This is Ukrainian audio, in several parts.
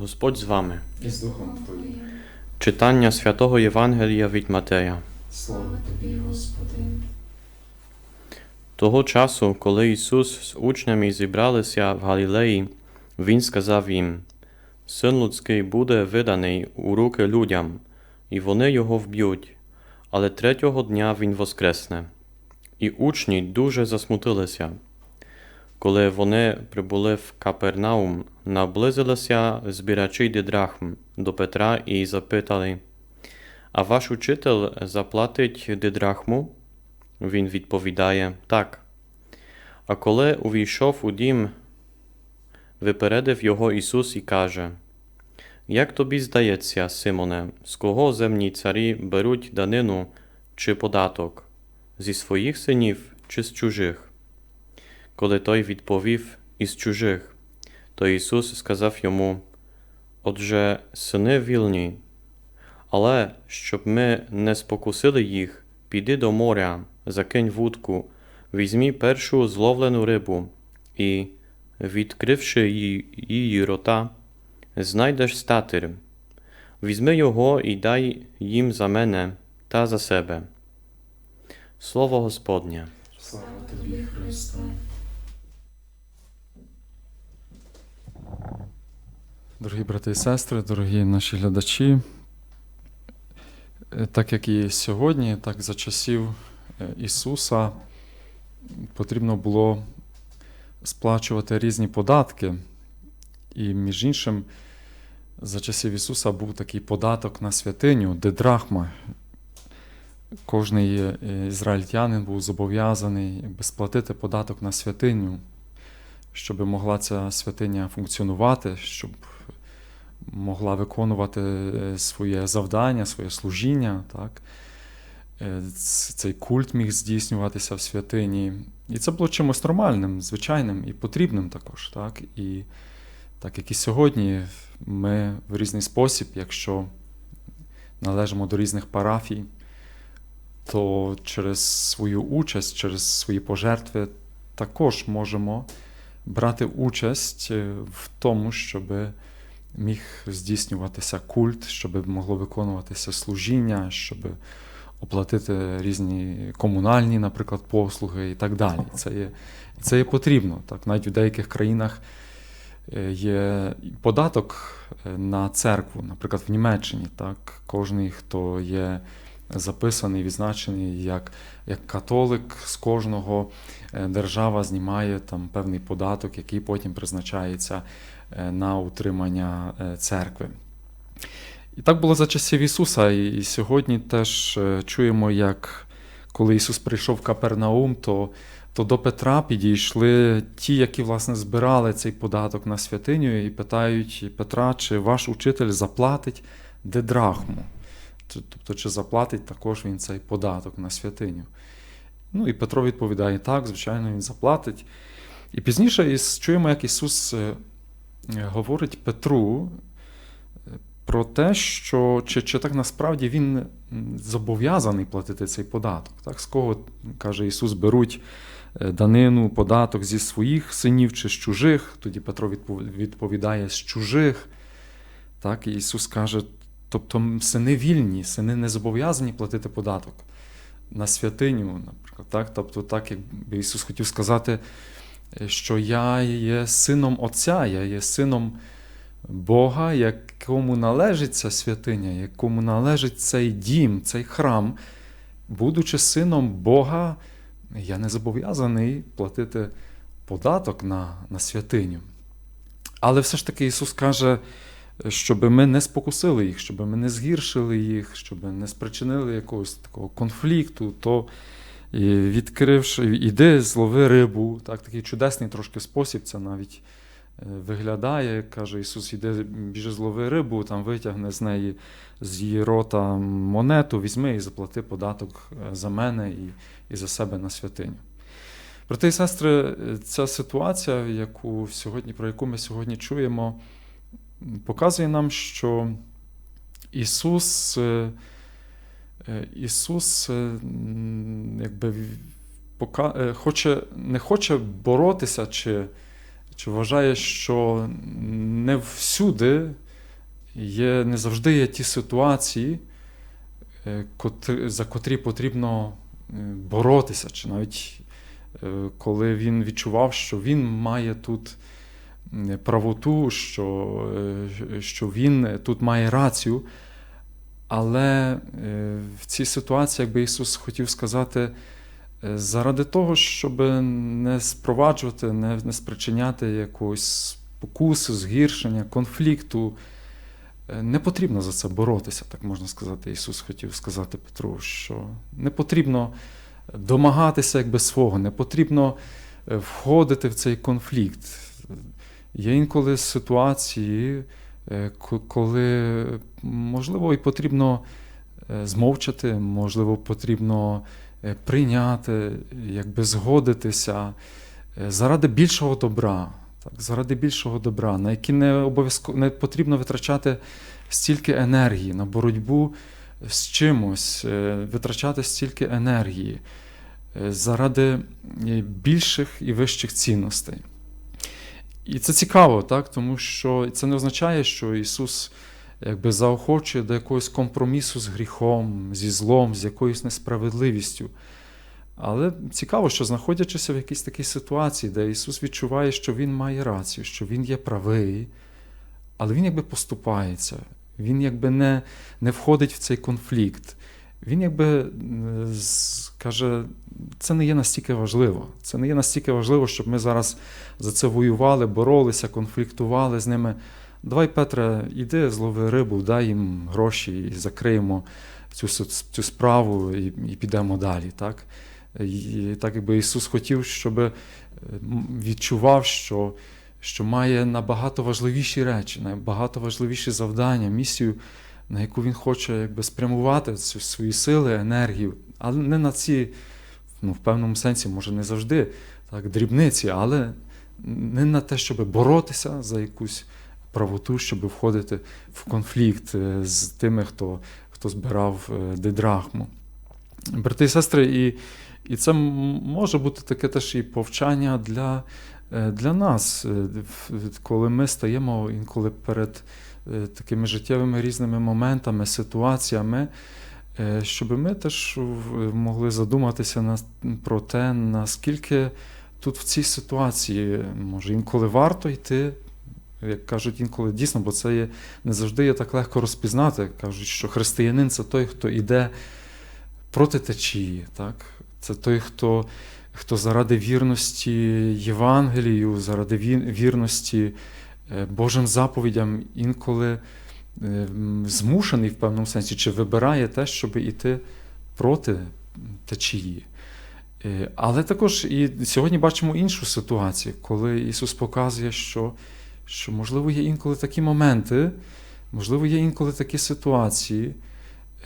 Господь з вами. і з Духом Твоїм. Читання святого Євангелія від Матея. Слава Тобі, Господи. Того часу, коли Ісус з учнями зібралися в Галілеї, Він сказав їм: Син людський буде виданий у руки людям, і вони його вб'ють, але третього дня Він воскресне. І учні дуже засмутилися. Коли вони прибули в Капернаум, наблизилися збирачі дидрахм до Петра і запитали: А ваш учитель заплатить дидрахму? Він відповідає так. А коли увійшов у дім, випередив його Ісус і каже: Як тобі здається, Симоне, з кого земні царі беруть данину чи податок? Зі своїх синів чи з чужих? Коли той відповів із чужих, то Ісус сказав йому: Отже, сини вільні, але щоб ми не спокусили їх, піди до моря, закинь вудку, візьмі першу зловлену рибу і, відкривши її, рота, знайдеш статир. Візьми його і дай їм за мене та за себе. Слово Господнє. Слава Тобі, Христе. Дорогі брати і сестри, дорогі наші глядачі, е, так як і сьогодні, так за часів е, Ісуса потрібно було сплачувати різні податки. І, між іншим, за часів Ісуса був такий податок на святиню, дедрахма. Кожний е, ізраїльтянин був зобов'язаний сплатити податок на святиню, щоб могла ця святиня функціонувати, щоб могла виконувати е, своє завдання, своє служіння. Так? Е, Цей культ міг здійснюватися в святині. І це було чимось нормальним, звичайним і потрібним також. Так? І так як і сьогодні, ми в різний спосіб, якщо належимо до різних парафій, то через свою участь, через свої пожертви також можемо брати участь е, в тому, щоб міг здійснюватися культ, щоб могло виконуватися служіння, щоб оплатити різні комунальні, наприклад, послуги і так далі. Це є, це є потрібно. Так? Навіть в деяких країнах е, є податок е, на церкву, наприклад, в Німеччині. Так? Кожний, хто є записаний, відзначений як, як католик, з кожного е, держава знімає там певний податок, який потім призначається на утримання е, церкви. І так було за часів Ісуса. І сьогодні теж е, чуємо, як коли Ісус прийшов в Капернаум, то, то до Петра підійшли ті, які власне збирали цей податок на святиню, і питають Петра, чи ваш учитель заплатить дедрахму. Тобто, чи заплатить також він цей податок на святиню. Ну і Петро відповідає: так, звичайно, він заплатить. І пізніше чуємо, як Ісус е, е, говорить Петру е, про те, що чи, чи так насправді він зобов'язаний платити цей податок. Так? З кого, каже Ісус, беруть е, данину, податок зі своїх синів чи з чужих. Тоді Петро відповідає з чужих. Так? І Ісус каже, тобто сини вільні, сини не зобов'язані платити податок на святиню, наприклад. Так? Тобто, так, якби Ісус хотів сказати, що я є сином Отця, я є сином Бога, якому належить ця святиня, якому належить цей дім, цей храм. Будучи сином Бога, я не зобов'язаний платити податок на, на святиню. Але все ж таки Ісус каже, щоб ми не спокусили їх, щоб ми не згіршили їх, щоб не спричинили якогось такого конфлікту, то і відкривши, іди, злови рибу. Так, такий чудесний трошки спосіб, це навіть е, виглядає. Каже Ісус, іди, біжи злови рибу, там витягне з неї з її рота монету, візьми і заплати податок е, за мене і, і за себе на святиню. Брати і сестри, е, ця ситуація, яку сьогодні, про яку ми сьогодні чуємо, показує нам, що Ісус, Ісус е, якби е, хоче, не хоче боротися, чи, чи вважає, що не всюди є, не завжди є ті ситуації, е, за котрі потрібно е, боротися, чи навіть е, коли він відчував, що він має тут правоту, що, е, що він тут має рацію. Але е, в цій ситуації, якби Ісус хотів сказати, е, заради того, щоб не спроваджувати, не, не спричиняти якогось спокуси, згіршення, конфлікту, е, не потрібно за це боротися, так можна сказати. Ісус хотів сказати Петру, що не потрібно домагатися якби свого, не потрібно входити в цей конфлікт. Є інколи ситуації, коли можливо і потрібно е, змовчати, можливо, потрібно е, прийняти, якби згодитися е, заради більшого добра, так, заради більшого добра, на які не обов'язково не потрібно витрачати стільки енергії на боротьбу з чимось, е, витрачати стільки енергії е, заради е, більших і вищих цінностей. І це цікаво, так? тому що це не означає, що Ісус якби заохочує до якогось компромісу з гріхом, зі злом, з якоюсь несправедливістю. Але цікаво, що знаходячися в якійсь такій ситуації, де Ісус відчуває, що Він має рацію, що Він є правий, але Він якби поступається, Він якби не, не входить в цей конфлікт. Він якби е, каже, це не є настільки важливо. Це не є настільки важливо, щоб ми зараз за це воювали, боролися, конфліктували з ними. Давай, Петре, іди, злови рибу, дай їм гроші і закриємо цю, цю справу і, і підемо далі. Так? І так якби Ісус хотів, щоб е, відчував, що, що має набагато важливіші речі, набагато важливіші завдання, місію, на яку він хоче якби, спрямувати свої сили, енергію, але не на ці, ну, в певному сенсі, може, не завжди так, дрібниці, але не на те, щоб боротися за якусь правоту, щоб входити в конфлікт е, з тими, хто, хто збирав е, дидрахму. Брати і сестри, і, і це може бути таке теж і повчання для, е, для нас, коли ми стаємо інколи перед такими життєвими різними моментами, ситуаціями, е, щоб ми теж могли задуматися про те, наскільки тут в цій ситуації може інколи варто йти. Як кажуть інколи дійсно, бо це є, не завжди є так легко розпізнати. Кажуть, що християнин це той, хто йде проти течії. Так? Це той, хто, хто заради вірності Євангелію, заради вірності е, Божим заповідям інколи е, змушений в певному сенсі, чи вибирає те, щоб іти проти течії. Е, Але також і сьогодні бачимо іншу ситуацію, коли Ісус показує, що, що можливо є інколи такі моменти, можливо, є інколи такі ситуації,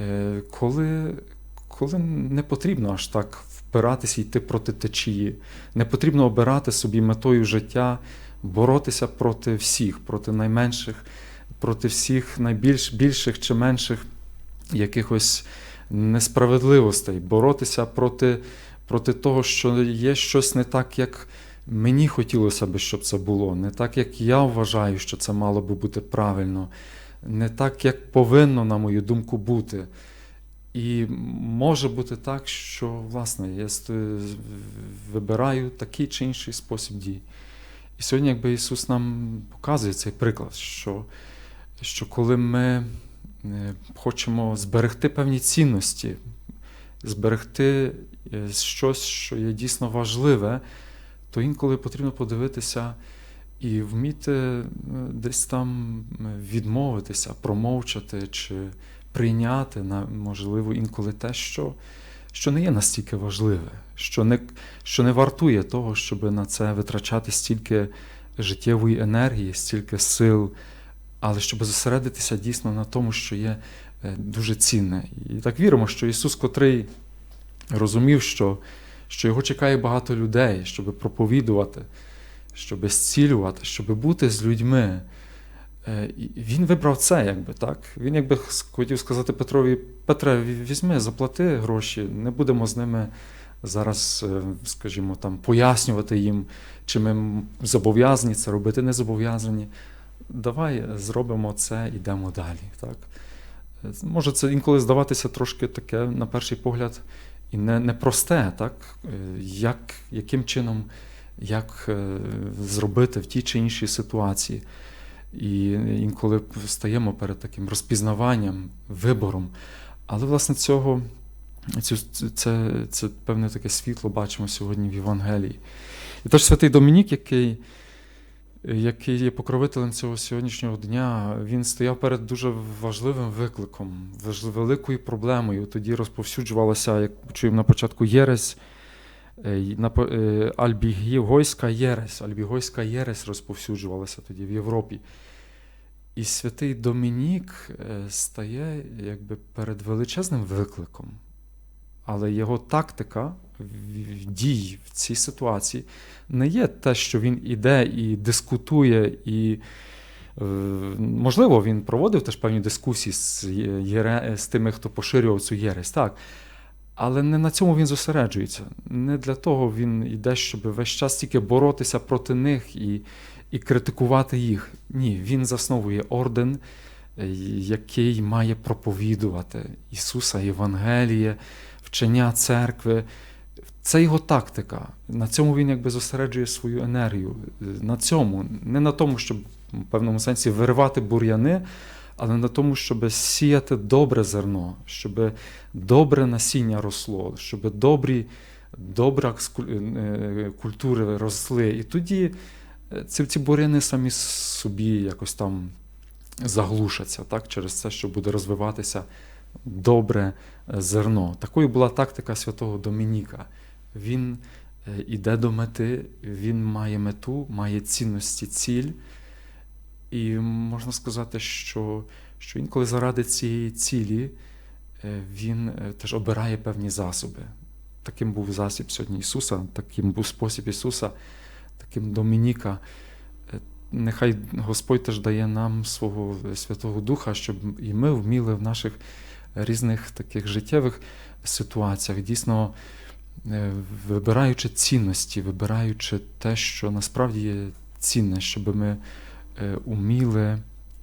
е, коли, коли не потрібно аж так впиратися йти проти течії. Не потрібно обирати собі метою життя, боротися проти всіх, проти найменших, проти всіх найбільш більших чи менших якихось несправедливостей, боротися проти, проти того, що є щось не так, як мені хотілося би, щоб це було, не так, як я вважаю, що це мало би бути правильно, не так, як повинно, на мою думку, бути. І може бути так, що власне я вибираю такий чи інший спосіб дій. І сьогодні, якби Ісус нам показує цей приклад, що, що коли ми е, хочемо зберегти певні цінності, зберегти е, щось, що є дійсно важливе, то інколи потрібно подивитися і вміти е, десь там відмовитися, промовчати чи прийняти, на- можливо, інколи те, що, що не є настільки важливе, що не, що не вартує того, щоб на це витрачати стільки життєвої енергії, стільки сил, але щоб зосередитися дійсно на тому, що є е, дуже цінне. І так віримо, що Ісус, котрий розумів, що, що його чекає багато людей, щоб проповідувати, щоб зцілювати, щоб бути з людьми. Е, Він вибрав це, якби так. Він якби хотів сказати Петрові: Петре, візьми, заплати гроші, не будемо з ними зараз, е, скажімо, там пояснювати їм, чи ми зобов'язані це робити, не зобов'язані. давай зробимо це, йдемо далі. Так? Е, Може, це інколи здаватися трошки таке, на перший погляд, і не, непросте, так? Як, яким чином, як зробити в тій чи іншій ситуації. І інколи стаємо перед таким розпізнаванням, вибором. Але, власне, цього, цю, це, це певне таке світло бачимо сьогодні в Євангелії. І тож святий Домінік, який, який є покровителем цього сьогоднішнього дня, він стояв перед дуже важливим викликом, великою проблемою. Тоді розповсюджувалася, як чуємо на початку, єресь, альбігойська єресь. Альбігойська єресь розповсюджувалася тоді в Європі. І святий Домінік е, стає якби перед величезним викликом. Але його тактика дій в цій ситуації не є те, що він іде і дискутує, і, е, можливо, він проводив теж певні дискусії з, з тими, хто поширював цю єресь, так. Але не на цьому він зосереджується. Не для того він йде, щоб весь час тільки боротися проти них і, і критикувати їх. Ні, він засновує орден, е, який має проповідувати Ісуса, Євангеліє, вчення церкви. Це його тактика. На цьому він якби зосереджує свою енергію. Е, На цьому, не на тому, щоб в певному сенсі виривати бур'яни, але на тому, щоб сіяти добре зерно, щоб добре насіння росло, щоб добрі, добра е, культури росли. І тоді е, ці, ці бур'яни самі собі якось там заглушаться, так, через це, що буде розвиватися добре е, зерно. Такою була тактика святого Домініка. Він іде до мети, він має мету, має цінності, ціль. І можна сказати, що, що інколи заради цієї цілі е, він е, теж обирає певні засоби. Таким був засіб сьогодні Ісуса, таким був спосіб Ісуса, таким Домініка. Е, Нехай Господь теж дає нам свого Святого Духа, щоб і ми вміли в наших різних таких життєвих ситуаціях, дійсно вибираючи цінності, вибираючи те, що насправді є цінне, щоб ми е, уміли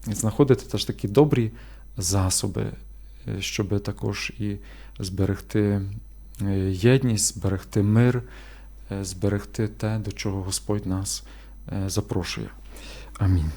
знаходити теж такі добрі засоби, е, щоб також і зберегти е, єдність, зберегти мир, зберегти те, до чого Господь нас запрошує. Амінь.